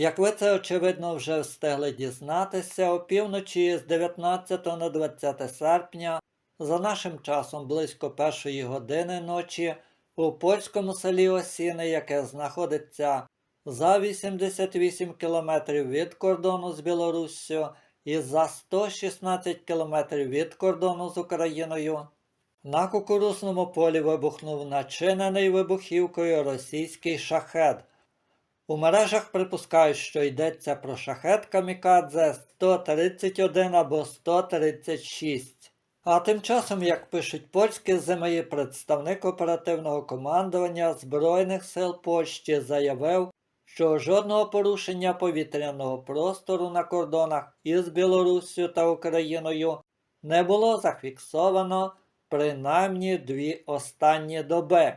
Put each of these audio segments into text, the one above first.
Як ви це очевидно вже встигли дізнатися, опівночі з 19 на 20 серпня, за нашим часом близько першої години ночі, у польському селі Осіни, яке знаходиться за 88 кілометрів від кордону з Білоруссю і за 116 кілометрів від кордону з Україною, на кукурузному полі вибухнув начинений вибухівкою російський шахет. У мережах припускають, що йдеться про шахет Камікадзе 131 або 136. А тим часом, як пишуть польські ЗМІ, представник оперативного командування Збройних сил Польщі заявив, що жодного порушення повітряного простору на кордонах із Білоруссю та Україною не було зафіксовано принаймні дві останні доби.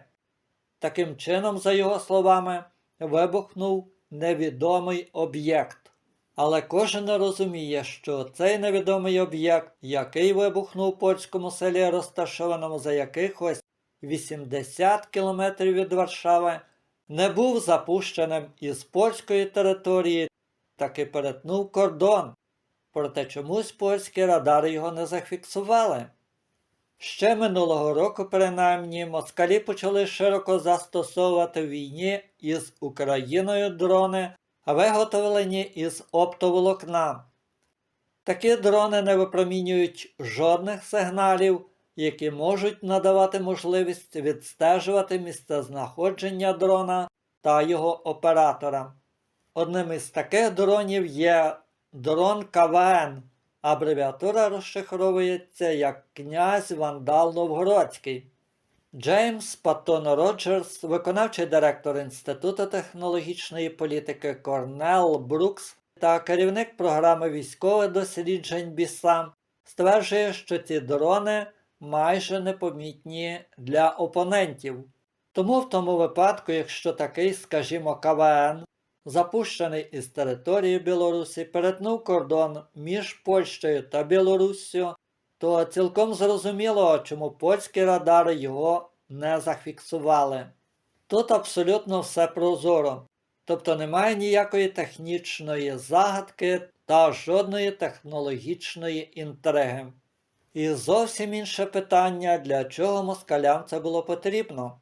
Таким чином, за його словами, вибухнув невідомий об'єкт. Але кожен розуміє, що цей невідомий об'єкт, який вибухнув у польському селі, розташованому за якихось 80 кілометрів від Варшави, не був запущеним із польської території, таки перетнув кордон. Проте чомусь польські радари його не зафіксували. Ще минулого року, принаймні, москалі почали широко застосовувати в війні із Україною дрони, виготовлені із оптоволокна. Такі дрони не випромінюють жодних сигналів, які можуть надавати можливість відстежувати місцезнаходження дрона та його оператора. Одним із таких дронів є дрон КВН. Абревіатура розшифровується як князь Вандал Новгородський. Джеймс Паттон Роджерс, виконавчий директор Інституту технологічної політики Корнел Брукс та керівник програми військових досліджень БІСАМ, стверджує, що ці дрони майже непомітні для опонентів. Тому в тому випадку, якщо такий, скажімо, КВН запущений із території Білорусі, перетнув кордон між Польщею та Білоруссю, то цілком зрозуміло, чому польські радари його не зафіксували. Тут абсолютно все прозоро, тобто немає ніякої технічної загадки та жодної технологічної інтриги. І зовсім інше питання, для чого москалям це було потрібно.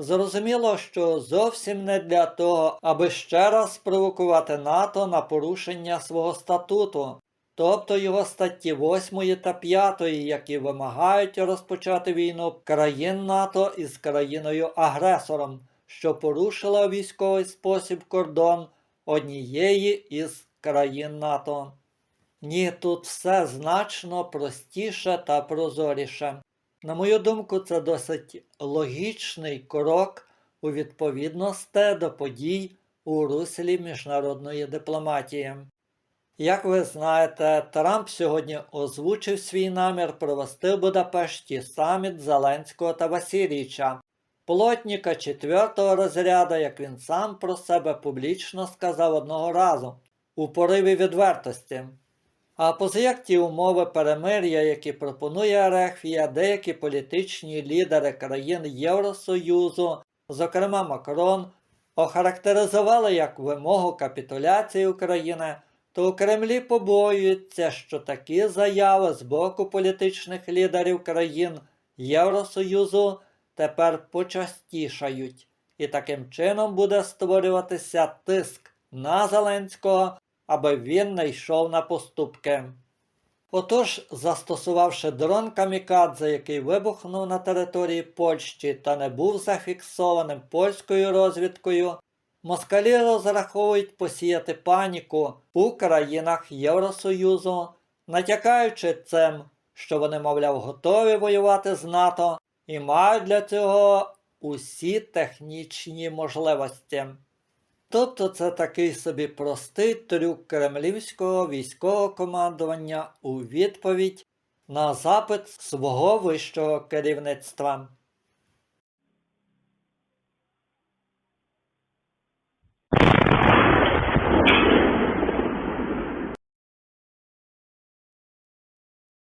Зрозуміло, що зовсім не для того, аби ще раз спровокувати НАТО на порушення свого статуту, тобто його статті 8 та 5, які вимагають розпочати війну країн НАТО із країною-агресором, що порушила військовий спосіб кордон однієї із країн НАТО. Ні, тут все значно простіше та прозоріше. На мою думку, це досить логічний крок у відповідності до подій у руслі міжнародної дипломатії. Як ви знаєте, Трамп сьогодні озвучив свій намір провести в Будапешті саміт Зеленського та Васильіча, плотніка четвертого розряду, як він сам про себе публічно сказав одного разу, у пориві відвертості. А позаяк ті умови перемир'я, які пропонує Рехвія, деякі політичні лідери країн Євросоюзу, зокрема Макрон, охарактеризували як вимогу капітуляції України, то у Кремлі побоюються, що такі заяви з боку політичних лідерів країн Євросоюзу тепер почастішають, і таким чином буде створюватися тиск на Зеленського аби він не йшов на поступки. Отож, застосувавши дрон Камікадзе, який вибухнув на території Польщі та не був зафіксованим польською розвідкою, москалі розраховують посіяти паніку у країнах Євросоюзу, натякаючи цим, що вони, мовляв, готові воювати з НАТО і мають для цього усі технічні можливості. Тобто це такий собі простий трюк кремлівського військового командування у відповідь на запит свого вищого керівництва.